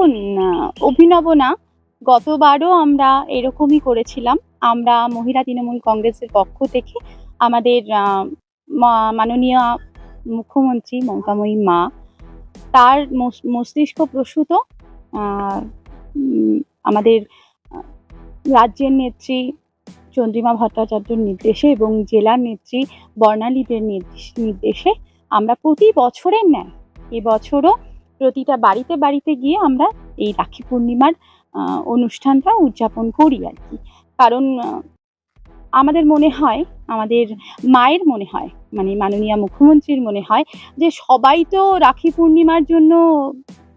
দেখুন অভিনব না, গতবারও আমরা এরকমই করেছিলাম। আমরা মহিলা তৃণমূল কংগ্রেসের পক্ষ থেকে আমাদের মাননীয় মুখ্যমন্ত্রী মমতাময়ী মা, তার মস- মস্তিষ্ক প্রসূত আমাদের রাজ্যের নেত্রী চন্দ্রিমা ভট্টাচার্যর নির্দেশে এবং জেলার নেত্রী বর্ণালীদের নির্দেশ- নির্দেশে আমরা প্রতি বছরের ন্যায়, এবছরও প্রতিটা বাড়িতে বাড়িতে গিয়ে আমরা এই রাখি পূর্ণিমার অনুষ্ঠানটা উদযাপন করি আর কি। কারণ আমাদের মনে হয়, আমাদের মায়ের মনে হয় মানে মাননীয় মুখ্যমন্ত্রীর মনে হয়, যে সবাই তো রাখি পূর্ণিমার জন্য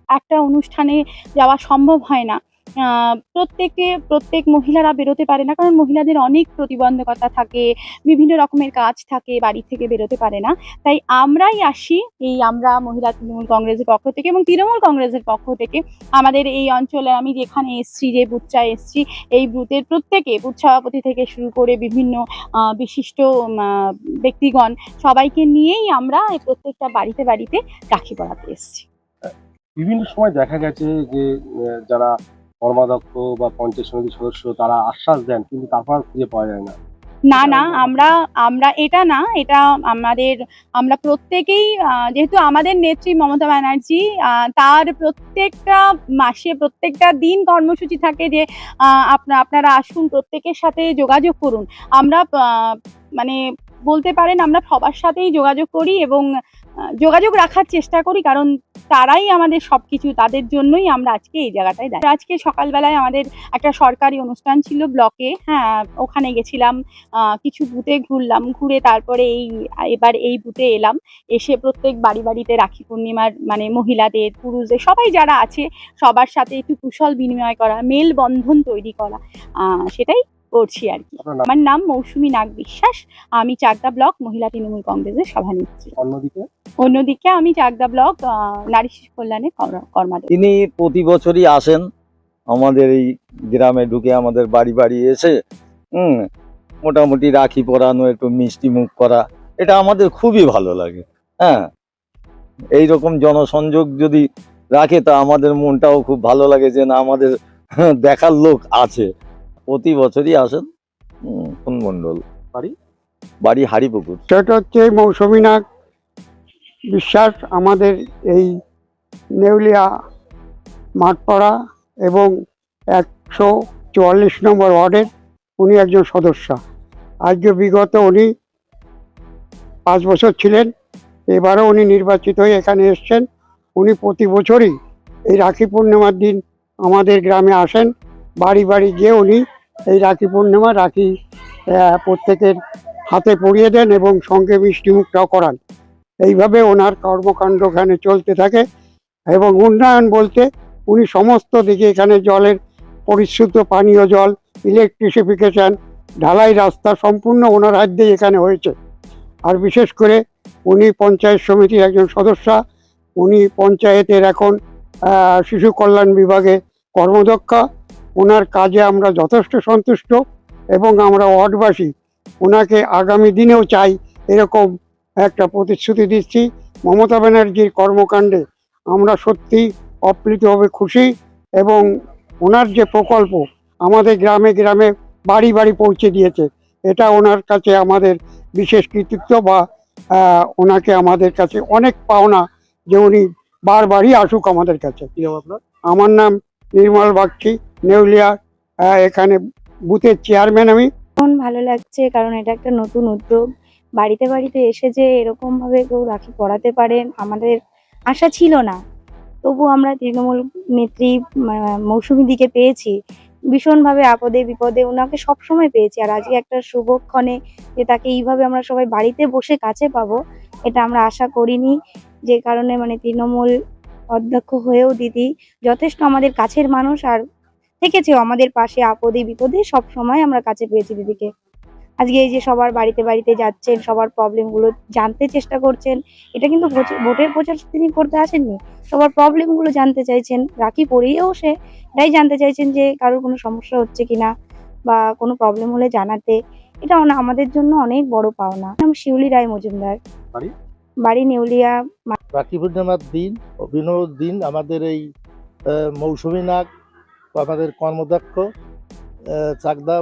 একটা অনুষ্ঠানে যাওয়া সম্ভব হয় না। প্রত্যেকে, প্রত্যেক মহিলারা বেরোতে পারে না, কারণ মহিলাদের অনেক প্রতিবন্ধকতা থাকে, বিভিন্ন রকমের কাজ থাকে, বাড়ি থেকে বেরোতে পারে না। তাই আমরাই আসি এই আমরা মহিলা তৃণমূল কংগ্রেসের পক্ষ থেকে এবং তৃণমূল কংগ্রেসের পক্ষ থেকে। আমাদের এই অঞ্চলে আমি যেখানে এসছি, যে বুথটা এসছি, এই বুথের প্রত্যেকে, বুথ সভাপতি থেকে শুরু করে বিভিন্ন বিশিষ্ট ব্যক্তিগণ সবাইকে নিয়েই আমরা প্রত্যেকটা বাড়িতে বাড়িতে রাখি পড়াতে এসছি। বিভিন্ন সময় দেখা গেছে যে যারা কর্মাধ্যক্ষ বা পঞ্চায়েত সমিতির সদস্য তারা আশ্বাস দেন, কিন্তু তারপর খুঁজে পাওয়া যায় না। না না, আমরা আমরা এটা না, এটা আমাদের, আমরা প্রত্যেকেই যেহেতু আমাদের নেত্রী মমতা ব্যানার্জি তার প্রত্যেকটা মাসে, প্রত্যেকটা দিন কর্মসূচি থাকে যে আপনা, আপনারা আসুন, প্রত্যেকের সাথে যোগাযোগ করুন। আমরা মানে বলতে পারেন, আমরা সবার সাথেই যোগাযোগ করি এবং যোগাযোগ রাখার চেষ্টা করি, কারণ তারাই আমাদের সবকিছু, তাদের জন্যই আমরা আজকে এই জায়গাটায় দাঁড়িয়ে। আজকে সকালবেলায় আমাদের একটা সরকারি অনুষ্ঠান ছিল ব্লকে হ্যাঁ ওখানে গেছিলাম কিছু বুথে ঘুরলাম, ঘুরে তারপরে এই, এবার এই বুথে এলাম। এসে প্রত্যেক বাড়ি বাড়িতে রাখি পূর্ণিমার মানে মহিলাদের, পুরুষদের, সবাই যারা আছে, সবার সাথে একটু কুশল বিনিময় করা মেল বন্ধন তৈরি করা সেটাই করছি আর কি। আমার নাম মৌসুমী নাগ বিশ্বাস আমি চাকদা ব্লক মহিলা তৃণমূল কংগ্রেসের সভানেত্রী। অন্যদিকে? অন্যদিকে আমি চাকদা ব্লক আহ, নারী শিশু কল্যাণে কর্ম- কর্মাধ্যক্ষ। তিনি প্রতি বছরই আসেন আমাদের এই গ্রামে ঢুকে আমাদের বাড়ি বাড়ি এসে হুম মোটামুটি রাখি পরানো একটু মিষ্টি মুখ করা এটা আমাদের খুবই ভালো লাগে হ্যাঁ। এই রকম জনসংযোগ যদি রাখে তা আমাদের মনটাও খুব ভালো লাগে যে না আমাদের দেখার লোক আছে। প্রতি বছরই আসেন কোন মণ্ডল? বাড়ি? বাড়ি হাড়িপুকুর। সেটা হচ্ছে মৌসুমী নাগ। বিশ্বাস আমাদের এই নেউলিয়া মাঠপাড়া এবং একশো চুয়াল্লিশ নম্বর ওয়ার্ডের উনি একজন সদস্য। আজকে বিগত উনি পাঁচ বছর ছিলেন এবারও উনি নির্বাচিত হয়ে এখানে এসছেন। উনি প্রতি বছরই এই রাখি পূর্ণিমার দিন আমাদের গ্রামে আসেন। বাড়ি বাড়ি গিয়ে উনি এই রাখি পূর্ণিমা, রাখি প্রত্যেকের হাতে পরিয়ে দেন এবং সঙ্গে মিষ্টি মুখটাও করান। এইভাবে ওনার কর্মকাণ্ড এখানে চলতে থাকে এবং উন্নয়ন বলতে উনি সমস্ত দিকে এখানে জলের পরিশুদ্ধ পানীয় জল ইলেকট্রিসিফিকেশন ঢালাই রাস্তা সম্পূর্ণ ওনার হাত দিয়ে এখানে হয়েছে। আর বিশেষ করে উনি পঞ্চায়েত সমিতির একজন সদস্য, উনি পঞ্চায়েতের এখন শিশু কল্যাণ বিভাগে কর্মদক্ষ ওনার কাজে আমরা যথেষ্ট সন্তুষ্ট এবং আমরা ওয়ার্ডবাসী ওনাকে আগামী দিনেও চাই এরকম একটা প্রতিশ্রুতি দিচ্ছি। মমতা ব্যানার্জির কর্মকাণ্ডে আমরা সত্যি অপ্রীতভাবে খুশি এবং ওনার যে প্রকল্প আমাদের গ্রামে গ্রামে বাড়ি বাড়ি পৌঁছে দিয়েছে এটা ওনার কাছে আমাদের বিশেষ কৃতিত্ব বা ওনাকে আমাদের কাছে অনেক পাওনা যে উনি বারবারই আসুক আমাদের কাছে। আমার নাম নির্মল বাগচি, নেউলিয়া এখানে বুথের চেয়ারম্যান আমি। ভীষণ ভালো লাগছে, কারণ এটা একটা নতুন উদ্যোগ। বাড়িতে বাড়িতে এসে যে এরকম ভাবে কেউ রাখি পড়াতে পারেন, আমাদের আশা ছিল না। তবু আমরা তৃণমূল নেত্রী মৌসুমী দিকে পেয়েছি। ভীষণভাবে আপদে বিপদে ওনাকে সবসময় পেয়েছি। আর আজকে একটা শুভক্ষণে যে তাকে এইভাবে আমরা সবাই বাড়িতে বসে কাছে পাবো, এটা আমরা আশা করিনি। যে কারণে মানে তৃণমূল অধ্যক্ষ হয়েও দিদি যথেষ্ট আমাদের কাছের মানুষ আর থেকেছেও আমাদের পাশে আপদে বিপদে সব সময় আমরা কাছে পেয়েছি দিদিকে। আজকে এই যে সবার বাড়িতে বাড়িতে যাচ্ছেন সবার প্রবলেমগুলো জানতে চেষ্টা করছেন এটা কিন্তু ভোটের প্রচার তিনি করতে আসেননি। সবার প্রবলেমগুলো জানতে চাইছেন রাখি পরিয়েও সে এটাই জানতে চাইছেন যে কারোর কোনো সমস্যা হচ্ছে কিনা বা কোনো প্রবলেম হলে জানাতে। এটা আমাদের জন্য অনেক বড় পাওনা। নাম শিউলি রায় মজুমদার? বাড়ি নেউলিয়া রাখি পূর্ণিমার দিন অভিনব দিন আমাদের এই মৌসুমী নাগ আমাদের কর্মদক্ষ চাকদা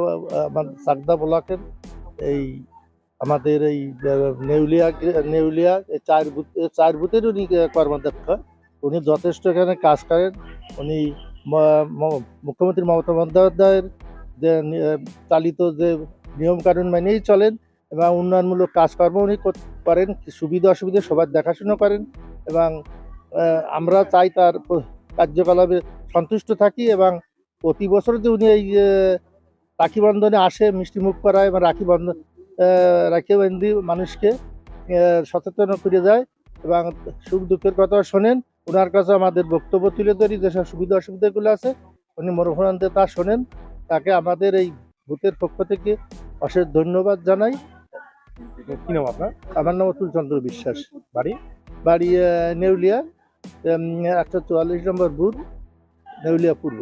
চাকদা ব্লকের এই আমাদের এই নেউলিয়া নেউলিয়া এই চার বুথ চার বুথের উনি আহ, কর্মদক্ষ। উনি যথেষ্ট এখানে কাজ করেন। উনি মুখ্যমন্ত্রী মমতা বন্দ্যোপাধ্যায়ের যে চালিত যে নিয়মকানুন মেনেই চলেন এবং উন্নয়নমূলক কাজকর্ম উনি করেন সুবিধা অসুবিধা সবার দেখাশুনো করেন এবং আমরা চাই তার কার্যকলাপে সন্তুষ্ট থাকি এবং প্রতি বছর যে উনি এই রাখি বন্ধনে আসে, মিষ্টি মুখ করায় এবং রাখি বন্ধন রাখি বন্দি মানুষকে সচেতন করে যায় এবং সুখ দুঃখের কথা শোনেন। ওনার কাছে আমাদের বক্তব্য তুলে ধরি যেসব সুবিধা অসুবিধাগুলো আছে, উনি মনোভরান্তে তা শোনেন। তাকে আমাদের এই ভূতের পক্ষ থেকে অশেষ ধন্যবাদ জানাই। কি নাম আপনার? আমার নাম অতুল চন্দ্র বিশ্বাস। বাড়ি? বাড়ি নেউলিয়া একশো চুয়াল্লিশ নম্বর বুথ নেউলিয়া পূর্ব।